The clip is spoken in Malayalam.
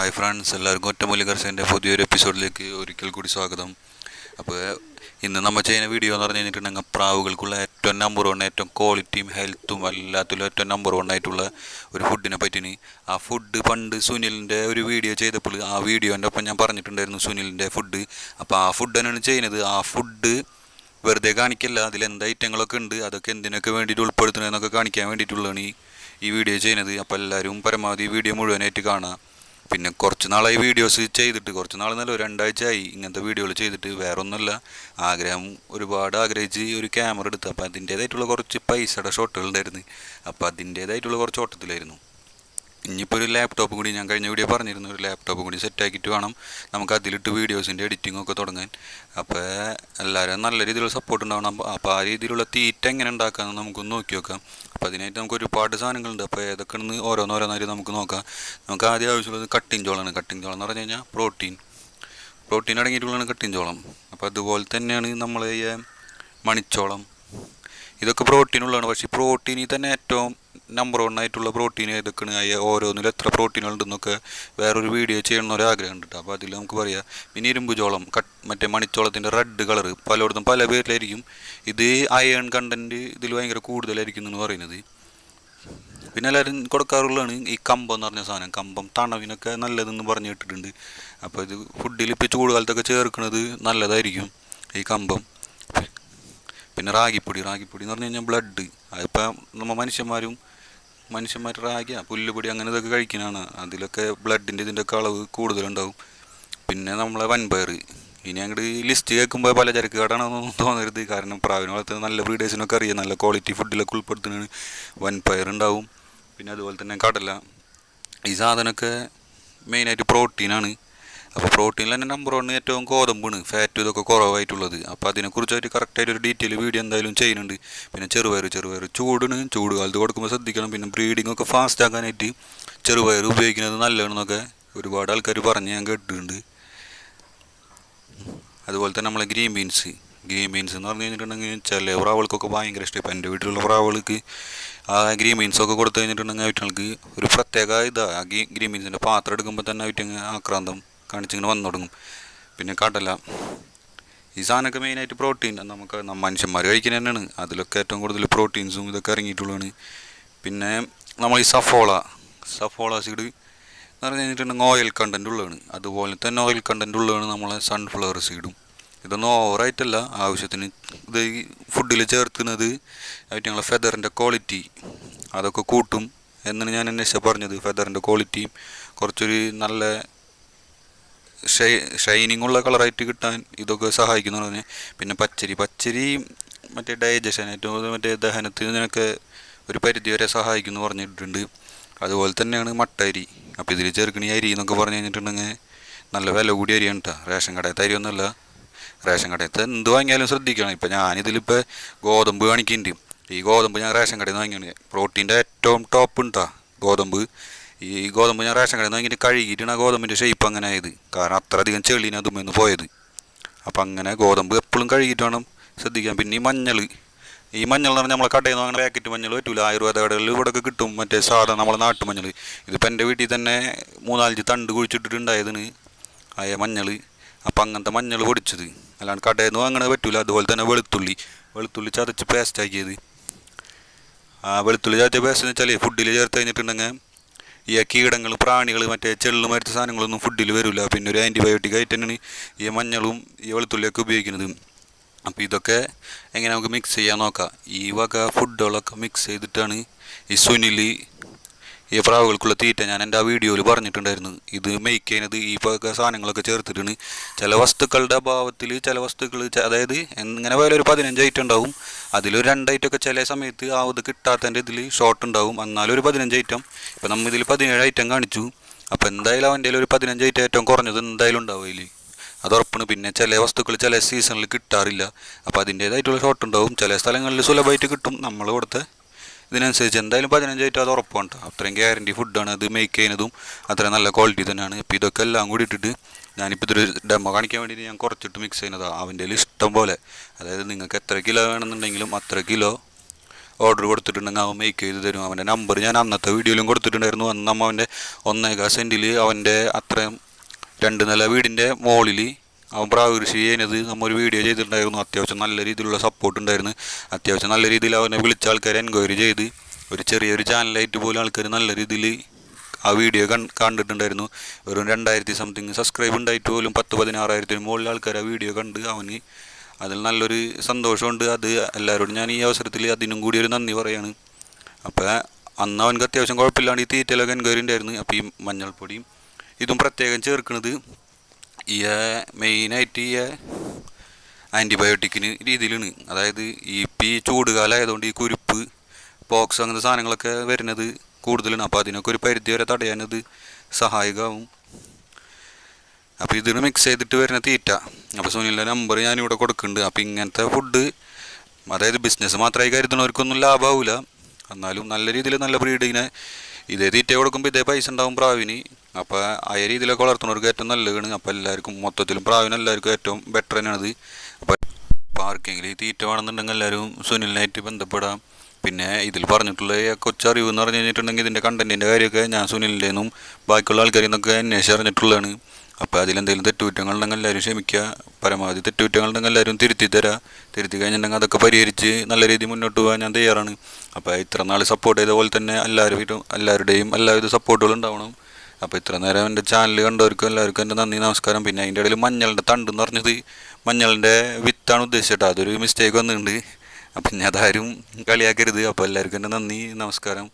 ഹായ് ഫ്രണ്ട്സ് എല്ലാവർക്കും ഒറ്റമൂലി കർഷകന്റെ പുതിയൊരു എപ്പിസോഡിലേക്ക് ഒരിക്കൽ കൂടി സ്വാഗതം. അപ്പോൾ ഇന്ന് നമ്മൾ ചെയ്യുന്ന വീഡിയോ എന്ന് പറഞ്ഞു കഴിഞ്ഞിട്ടുണ്ടെങ്കിൽ പ്രാവുകൾക്കുള്ള ഏറ്റവും നമ്പർ വൺ ഏറ്റവും ക്വാളിറ്റിയും ഹെൽത്തും എല്ലാത്തിലും ഏറ്റവും നമ്പർ വൺ ആയിട്ടുള്ള ഒരു ഫുഡിനെ പറ്റിനി ആ ഫുഡ് പണ്ട് സുനിലിന്റെ ഒരു വീഡിയോ ചെയ്തപ്പോൾ ആ വീഡിയോന്റെ ഒപ്പം ഞാൻ പറഞ്ഞിട്ടുണ്ടായിരുന്നു സുനിലിന്റെ ഫുഡ് അപ്പോൾ ആ ഫുഡ് തന്നെയാണ് ചെയ്യുന്നത്. ആ ഫുഡ് വെറുതെ കാണിക്കില്ല. അതിൽ എന്ത് ഐറ്റങ്ങളൊക്കെ ഉണ്ട് അതൊക്കെ എന്തിനൊക്കെ വേണ്ടിയിട്ട് ഉൾപ്പെടുത്തണമെന്നൊക്കെ കാണിക്കാൻ വേണ്ടിയിട്ടുള്ളതാണ് ഈ ഈ വീഡിയോ ചെയ്യുന്നത്. അപ്പോൾ എല്ലാവരും പരമാവധി വീഡിയോ മുഴുവനായിട്ട് കാണുക. പിന്നെ കുറച്ച് നാളായി വീഡിയോസ് ചെയ്തിട്ട് കുറച്ച് നാൾ നല്ല രണ്ടാഴ്ചയായി ഇങ്ങനത്തെ വീഡിയോകൾ ചെയ്തിട്ട്. വേറെ ഒന്നുമല്ല ആഗ്രഹം ഒരുപാട് ആഗ്രഹിച്ച് ഒരു ക്യാമറ എടുത്ത്. അപ്പോൾ അതിന്റേതായിട്ടുള്ള കുറച്ച് പൈസയുടെ ഷോട്ടുകൾ ഉണ്ടായിരുന്നു. അപ്പോൾ അതിന്റേതായിട്ടുള്ള കുറച്ച് ഓട്ടത്തിലായിരുന്നു. ഇനിയിപ്പോൾ ഒരു ലാപ്ടോപ്പ് കൂടി ഞാൻ കഴിഞ്ഞ വീഡിയോ പറഞ്ഞിരുന്നു. ഒരു ലാപ്ടോപ്പ് കൂടി സെറ്റ് ആക്കിയിട്ട് വേണം നമുക്ക് അതിലിട്ട് വീഡിയോസിന്റെ എഡിറ്റിംഗ് ഒക്കെ തുടങ്ങാൻ. അപ്പോൾ എല്ലാവരും നല്ല രീതിയിലുള്ള സപ്പോർട്ട് ഉണ്ടാവണം. അപ്പോൾ ആ രീതിയിലുള്ള തീറ്റ എങ്ങനെ ഉണ്ടാക്കാമെന്ന് നമുക്കൊന്ന് നോക്കി നോക്കാം. അപ്പോൾ അതിനായിട്ട് നമുക്ക് ഒരുപാട് സാധനങ്ങളുണ്ട്. അപ്പോൾ ഏതൊക്കെയാണെന്ന് ഓരോന്നോരോന്നായി നമുക്ക് നോക്കാം. നമുക്ക് ആദ്യം ആവശ്യമുള്ളത് കട്ടിങ് ചോളാണ് കട്ടിങ് ചോളം എന്ന് പറഞ്ഞു കഴിഞ്ഞാൽ പ്രോട്ടീൻ പ്രോട്ടീൻ അടങ്ങിയിട്ടുള്ളതാണ് കട്ടിങ് ചോളം അപ്പോൾ അതുപോലെ തന്നെയാണ് നമ്മളെ ഈ മണിച്ചോളം. ഇതൊക്കെ പ്രോട്ടീൻ ഉള്ളതാണ്. പക്ഷേ പ്രോട്ടീനിൽ തന്നെ ഏറ്റവും നമ്പർ വൺ ആയിട്ടുള്ള പ്രോട്ടീൻ ഏതൊക്കെയാണ്? ഓരോന്നിലും എത്ര പ്രോട്ടീനുകളുണ്ടെന്നൊക്കെ വേറൊരു വീഡിയോ ചെയ്യണമെന്ന് ഒരു ആഗ്രഹം ഉണ്ട് അപ്പോൾ അതിൽ നമുക്ക് പറയാം. പിന്നെ ചോളം കട്ട് മറ്റേ മണിച്ചോളത്തിന്റെ റെഡ് കളർ പലയിടത്തും പല പേരിലായിരിക്കും. ഇത് അയൺ കണ്ടന്റ് ഇതിൽ ഭയങ്കര കൂടുതലായിരിക്കും എന്ന് പറയുന്നത്. പിന്നെ എല്ലാവരും കൊടുക്കാറുള്ളതാണ് ഈ കമ്പം എന്ന് പറഞ്ഞ സാധനം. കമ്പം തണവിനൊക്കെ നല്ലതെന്ന് പറഞ്ഞു കേട്ടിട്ടുണ്ട്. അപ്പോൾ ഇത് ഫുഡിൽ ഇപ്പോൾ ചൂടുകാലത്തൊക്കെ ചേർക്കുന്നത് നല്ലതായിരിക്കും ഈ കമ്പം. പിന്നെ റാഗിപ്പൊടി റാഗിപ്പൊടി എന്ന് പറഞ്ഞു കഴിഞ്ഞാൽ ബ്ലഡ് അതിപ്പോൾ നമ്മൾ മനുഷ്യന്മാരും മനുഷ്യന്മാർ റാഗിയ പുല്ലുപൊടി അങ്ങനെ ഇതൊക്കെ കഴിക്കുന്നതാണ് അതിലൊക്കെ ബ്ലഡിന്റെ ഇതിന്റെയൊക്കെ അളവ് കൂടുതലുണ്ടാവും. പിന്നെ നമ്മളെ വൻപയർ ഇനി അങ്ങോട്ട് ലിസ്റ്റ് കേൾക്കുമ്പോൾ പലചരക്ക് കടയാണെന്നൊന്നും തോന്നരുത്. കാരണം പ്രാവിനെ വളർത്തുന്ന നല്ല ബ്രീഡേഴ്സിനൊക്കെ അറിയാം. നല്ല ക്വാളിറ്റി ഫുഡിലൊക്കെ ഉൾപ്പെടുത്തുന്നതാണ്. വൻപയർ ഉണ്ടാവും പിന്നെ അതുപോലെ തന്നെ കടല. ഈ സാധനമൊക്കെ മെയിനായിട്ട് പ്രോട്ടീനാണ് അപ്പോൾ പ്രോട്ടീനിൽ തന്നെ നമ്പർ വൺ ഏറ്റവും ഗോതമ്പാണ്. ഫാറ്റ് ഇതൊക്കെ കുറവായിട്ടുള്ളത്. അപ്പോൾ അതിനെക്കുറിച്ചായിട്ട് കറക്റ്റായിട്ട് ഒരു ഡീറ്റെയിൽ വീഡിയോ എന്തായാലും ചെയ്യുന്നുണ്ട്. പിന്നെ ചെറുപയർ ചെറുപയർ ചൂടിന് ചൂട് കാലത്ത് കൊടുക്കുമ്പോൾ ശ്രദ്ധിക്കണം. പിന്നെ ബ്രീഡിംഗ് ഒക്കെ ഫാസ്റ്റ് ആക്കാനായിട്ട് ചെറുപയർ ഉപയോഗിക്കുന്നത് നല്ലതാണെന്നൊക്കെ ഒരുപാട് ആൾക്കാർ പറഞ്ഞ് ഞാൻ കേട്ടിട്ടുണ്ട്. അതുപോലെ തന്നെ നമ്മളെ ഗ്രീൻ ബീൻസ് ഗ്രീൻ ബീൻസ് എന്ന് പറഞ്ഞു കഴിഞ്ഞിട്ടുണ്ടെങ്കിൽ ചില പ്രാവുകൾക്കൊക്കെ ഭയങ്കര ഇഷ്ടം. ഇപ്പം എന്റെ വീട്ടിലുള്ള പ്രാവുകൾക്ക് ആ ഗ്രീൻ ബീൻസൊക്കെ കൊടുത്തു കഴിഞ്ഞിട്ടുണ്ടെങ്കിൽ അവറ്റങ്ങൾക്ക് ഒരു പ്രത്യേക ഇതാണ് ഗ്രീൻ ബീൻസിന്റെ പാത്രം എടുക്കുമ്പോൾ തന്നെ അവറ്റങ്ങ് ആക്രാന്തം. കാണിച്ചിങ്ങനെ വന്നു തുടങ്ങും. പിന്നെ കടല ഈ സാധനമൊക്കെ മെയിനായിട്ട് പ്രോട്ടീൻ നമുക്ക് മനുഷ്യന്മാർ കഴിക്കുന്ന തന്നെയാണ്. അതിലൊക്കെ ഏറ്റവും കൂടുതൽ പ്രോട്ടീൻസും ഇതൊക്കെ ഇറങ്ങിയിട്ടുള്ളതാണ്. പിന്നെ നമ്മൾ ഈ സഫോള സഫോള സീഡ് എന്ന് പറഞ്ഞു കഴിഞ്ഞിട്ടുണ്ടെങ്കിൽ ഓയിൽ കണ്ടന്റ് ഉള്ളതാണ്. അതുപോലെ തന്നെ ഓയിൽ കണ്ടന്റ് ഉള്ളതാണ് നമ്മളെ സൺഫ്ലവർ സീഡും ഇതൊന്നും ഓവറായിട്ടല്ല ആവശ്യത്തിന് ഇത് ഫുഡിൽ ചേർക്കുന്നത് ആയിട്ട് ഞങ്ങളെ ഫെദറിന്റെ ക്വാളിറ്റി അതൊക്കെ കൂട്ടും എന്നാണ് ഞാൻ അന്വേഷിച്ച പറഞ്ഞത്. ഫെദറിന്റെ ക്വാളിറ്റിയും കുറച്ചൊരു നല്ല ഷൈനിങ് ഉള്ള കളറായിട്ട് കിട്ടാൻ ഇതൊക്കെ സഹായിക്കുന്നു പിന്നെ പച്ചരി പച്ചരി മറ്റേ ഡൈജഷൻ ഏറ്റവും മറ്റേ നിന്നൊക്കെ ഒരു പരിധി വരെ സഹായിക്കുന്നു പറഞ്ഞിട്ടുണ്ട്. അതുപോലെ തന്നെയാണ് മട്ടരി. അപ്പോൾ ഇതിൽ ചെറുക്കണി അരി എന്നൊക്കെ പറഞ്ഞു കഴിഞ്ഞിട്ടുണ്ടെങ്കിൽ നല്ല വില കൂടിയ അരിയാണ് കേട്ടോ റേഷൻ കടയത്തെ അരി ഒന്നുമല്ല. റേഷൻ കടയത്തെ എന്ത് വാങ്ങിയാലും ശ്രദ്ധിക്കണം. ഇപ്പം ഞാനിതിലിപ്പോൾ ഗോതമ്പ് കാണിക്കുന്നുണ്ട്. ഈ ഗോതമ്പ് ഞാൻ റേഷൻ കടയിൽ നിന്ന് വാങ്ങിയാണ് പ്രോട്ടീന്റെ ഏറ്റവും ടോപ്പ് ഉണ്ടാ ഗോതമ്പ്. ഈ ഗോതമ്പ് ഞാൻ റേഷൻ കടയിൽ നിന്ന് ഇങ്ങനെ കഴുകിയിട്ടാണ് ഗോതമ്പിന്റെ ഷേപ്പ് അങ്ങനെ ആയത്. കാരണം അത്രയധികം ചെളീനെ അതുമെന്ന് പോയത്. അപ്പം അങ്ങനെ ഗോതമ്പ് എപ്പോഴും കഴുകിയിട്ട് വേണം ശ്രദ്ധിക്കാൻ. പിന്നെ ഈ മഞ്ഞൾ. ഈ മഞ്ഞൾ എന്ന് പറഞ്ഞാൽ നമ്മളെ കടയിൽ നിന്ന് അങ്ങനെ പാക്കറ്റ് മഞ്ഞൾ പറ്റൂല. ആയുർവേദ കടകളിൽ ഇവിടെയൊക്കെ കിട്ടും. മറ്റേ സാധാ നമ്മളെ നാട്ടു മഞ്ഞൾ. ഇതിപ്പോൾ എന്റെ വീട്ടിൽ തന്നെ മൂന്നാലഞ്ച് തണ്ട് കുഴിച്ചിട്ടിട്ടുണ്ടായതിന് ആയ മഞ്ഞൾ. അപ്പം അങ്ങനത്തെ മഞ്ഞൾ പൊടിച്ചത്. അല്ലാണ്ട് കടയിൽ നിന്ന് അങ്ങനെ പറ്റൂല. അതുപോലെ തന്നെ വെളുത്തുള്ളി. വെളുത്തുള്ളി ചതച്ച് പേസ്റ്റ് ആക്കിയത്. ആ വെളുത്തുള്ളി ചതച്ച പേസ്റ്റ് എന്ന് വെച്ചാൽ ഫുഡിൽ ചേർത്ത് കഴിഞ്ഞിട്ടുണ്ടെങ്കിൽ ഈ കീടങ്ങൾ പ്രാണികൾ മറ്റേ ചെള്ളു മരുത്ത സാധനങ്ങളൊന്നും ഫുഡിൽ വരില്ല പിന്നെ ഒരു ആന്റിബയോട്ടിക് ആയിട്ട് തന്നെയാണ് ഈ മഞ്ഞളും ഈ വെളുത്തുള്ളിയൊക്കെ ഉപയോഗിക്കുന്നത്. അപ്പോൾ ഇതൊക്കെ എങ്ങനെ നമുക്ക് മിക്സ് ചെയ്യാൻ നോക്കാം. ഈ വക ഫുഡുകളൊക്കെ മിക്സ് ചെയ്തിട്ടാണ് ഈ സുനിൽ ഈ പ്രാവുകൾക്കുള്ള തീറ്റ ഞാൻ എന്റെ ആ വീഡിയോയിൽ പറഞ്ഞിട്ടുണ്ടായിരുന്നു. ഇത് മേക്ക് ഈ സാധനങ്ങളൊക്കെ ചേർത്തിട്ടാണ്. ചില വസ്തുക്കളുടെ അഭാവത്തിൽ ചില വസ്തുക്കൾ അതായത് എങ്ങനെ പോയാലും ഒരു പതിനഞ്ച് ഐറ്റം ഉണ്ടാവും. അതിലൊരു രണ്ട് ഒക്കെ ചില സമയത്ത് ആ ഇത് കിട്ടാത്തതിന്റെ ഇതിൽ ഷോർട്ട് ഉണ്ടാവും. എന്നാലും ഒരു പതിനഞ്ച് ഐറ്റം ഇപ്പം നമ്മൾ ഇതിൽ പതിനേഴ് ഐറ്റം കാണിച്ചു. അപ്പോൾ എന്തായാലും അവന്റെ ഒരു പതിനഞ്ച് ഐറ്റം ഏറ്റവും കുറഞ്ഞത് എന്തായാലും ഉണ്ടാവും അതിൽ. അത് ഉറപ്പാണ്. പിന്നെ ചില വസ്തുക്കൾ ചില സീസണിൽ കിട്ടാറില്ല. അപ്പോൾ അതിന്റേതായിട്ടുള്ള ഷോർട്ട് ഉണ്ടാവും. ചില സ്ഥലങ്ങളിൽ സുലഭമായിട്ട് കിട്ടും. നമ്മൾ കൊടുത്ത് ഇതിനനുസരിച്ച് എന്തായാലും പതിനഞ്ചായിട്ട് അത് ഉറപ്പാണ് കേട്ടോ അത്രയും ഗ്യാരണ്ടി ഫുഡാണ് അത് മേക്ക് ചെയ്യുന്നതും അത്രയും നല്ല ക്വാളിറ്റി തന്നെയാണ്. ഇപ്പോൾ ഇതൊക്കെ എല്ലാം കൂടി ഇട്ടിട്ട് ഞാനിപ്പോൾ ഇതൊരു ഡെമോ കാണിക്കാൻ വേണ്ടിയിട്ട് ഞാൻ കുറച്ചിട്ട് മിക്സ് ചെയ്യുന്നതാണ് അവന്റെ ഇഷ്ടം പോലെ. അതായത് നിങ്ങൾക്ക് എത്ര കിലോ വേണമെന്നുണ്ടെങ്കിലും അത്ര കിലോ ഓർഡർ കൊടുത്തിട്ടുണ്ടെങ്കിൽ അവൻ മേക്ക് ചെയ്ത് തരും. അവന്റെ നമ്പർ ഞാൻ അന്നത്തെ വീഡിയോയിലും കൊടുത്തിട്ടുണ്ടായിരുന്നു. അന്ന് അവന്റെ ഒന്നേകാ സെന്റിൽ അവന്റെ അത്രയും രണ്ട് നില വീടിന്റെ മുകളിൽ അവൻ പ്രാവ് കൃഷി ചെയ്യുന്നത് നമ്മ ഒരു വീഡിയോ ചെയ്തിട്ടുണ്ടായിരുന്നു. അത്യാവശ്യം നല്ല രീതിയിലുള്ള സപ്പോർട്ട് ഉണ്ടായിരുന്നു. അത്യാവശ്യം നല്ല രീതിയിൽ അവനെ വിളിച്ച ആൾക്കാർ എൻക്വയറി ചെയ്ത് ഒരു ചെറിയൊരു ചാനലായിട്ട് പോലും ആൾക്കാർ നല്ല രീതിയിൽ ആ വീഡിയോ കണ്ടിട്ടുണ്ടായിരുന്നു. വെറും രണ്ടായിരത്തി സംതിങ് സബ്സ്ക്രൈബ് ഉണ്ടായിട്ട് പോലും പത്ത് പതിനാറായിരത്തിന് മുകളിൽ ആൾക്കാർ ആ വീഡിയോ കണ്ട് അവന് അതിൽ നല്ലൊരു സന്തോഷമുണ്ട്. അത് എല്ലാവരോടും ഞാൻ ഈ അവസരത്തിൽ അതിനും കൂടി ഒരു നന്ദി പറയാണ്. അപ്പോൾ അന്ന് അവനക്ക് അത്യാവശ്യം കുഴപ്പമില്ലാണ്ട് ഈ തീറ്റയിലൊക്കെ എൻക്വയറി ഉണ്ടായിരുന്നു. അപ്പോൾ ഈ മഞ്ഞൾപ്പൊടിയും ഇതും പ്രത്യേകം ചേർക്കുന്നത് ഈ മെയിനായിട്ട് ഈ ആന്റിബയോട്ടിക്കിന് രീതിയിലാണ്. അതായത് ഈ ഇപ്പം ഈ ചൂടുകാലം ആയതുകൊണ്ട് ഈ കുരുപ്പ് പോക്സ് അങ്ങനത്തെ സാധനങ്ങളൊക്കെ വരുന്നത് കൂടുതലാണ്. അപ്പോൾ അതിനൊക്കെ ഒരു പരിധി വരെ തടയാനത് സഹായകമാവും അപ്പോൾ ഇതിന് മിക്സ് ചെയ്തിട്ട് വരുന്ന തീറ്റ. അപ്പോൾ സുനിലിന്റെ നമ്പർ ഞാനിവിടെ കൊടുക്കുന്നുണ്ട്. അപ്പോൾ ഇങ്ങനത്തെ ഫുഡ് അതായത് ബിസിനസ് മാത്രമായി കരുതുന്നവർക്കൊന്നും ലാഭമാവില്ല എന്നാലും നല്ല രീതിയിൽ നല്ല ബ്രീഡിങ്ങിനെ ഇതേ തീറ്റ കൊടുക്കുമ്പോൾ ഇതേ പൈസ ഉണ്ടാവും പ്രാവിന്. അപ്പോൾ ആ രീതിയിലൊക്കെ വളർത്തുന്നവർക്ക് ഏറ്റവും നല്ലതാണ്. അപ്പോൾ എല്ലാവർക്കും മൊത്തത്തിലും പ്രാവിന് എല്ലാവർക്കും ഏറ്റവും ബെറ്റർ തന്നെയാണത്. അപ്പോൾ ഈ തീറ്റ വേണമെന്നുണ്ടെങ്കിൽ എല്ലാവരും സുനിലിനായിട്ട് ബന്ധപ്പെടാം. പിന്നെ ഇതിൽ പറഞ്ഞിട്ടുള്ള കൊച്ചറിവ് എന്ന് പറഞ്ഞു കഴിഞ്ഞിട്ടുണ്ടെങ്കിൽ ഇതിന്റെ കണ്ടന്റിന്റെ കാര്യമൊക്കെ ഞാൻ സുനിലിന്റെ നിന്നും ബാക്കിയുള്ള ആൾക്കാരിൽ നിന്നൊക്കെ അന്വേഷിച്ച് അറിഞ്ഞിട്ടുള്ളതാണ്. അപ്പോൾ അതിലെന്തെങ്കിലും തെറ്റുകുറ്റങ്ങളുണ്ടെങ്കിൽ എല്ലാവരും ക്ഷമിക്കുക. പരമാവധി തെറ്റുകുറ്റങ്ങളുണ്ടെങ്കിൽ എല്ലാവരും തിരുത്തി തരാം. തിരുത്തി കഴിഞ്ഞിട്ടുണ്ടെങ്കിൽ അതൊക്കെ പരിഹരിച്ച് നല്ല രീതിയിൽ മുന്നോട്ട് പോകാൻ ഞാൻ തയ്യാറാണ്. അപ്പോൾ ഇത്ര നാൾ സപ്പോർട്ട് ചെയ്ത പോലെ തന്നെ എല്ലാവരും എല്ലാവരുടെയും എല്ലാവിധ സപ്പോർട്ടുകളും ഉണ്ടാവണം. അപ്പോൾ ഇത്ര നേരം എന്റെ ചാനൽ കണ്ടവർക്കും എല്ലാവർക്കും എന്റെ നന്ദി നമസ്കാരം. പിന്നെ അതിന്റെ ഇടയിൽ മഞ്ഞളുടെ തണ്ട് എന്ന് പറഞ്ഞത് മഞ്ഞളിന്റെ വിത്താണ് ഉദ്ദേശിച്ചത്. അതൊരു മിസ്റ്റേക്ക് വന്നിട്ടുണ്ട്. അപ്പം ഞാൻ അതാരും കളിയാക്കരുത്. അപ്പോൾ എല്ലാവർക്കും എന്റെ നന്ദി നമസ്കാരം.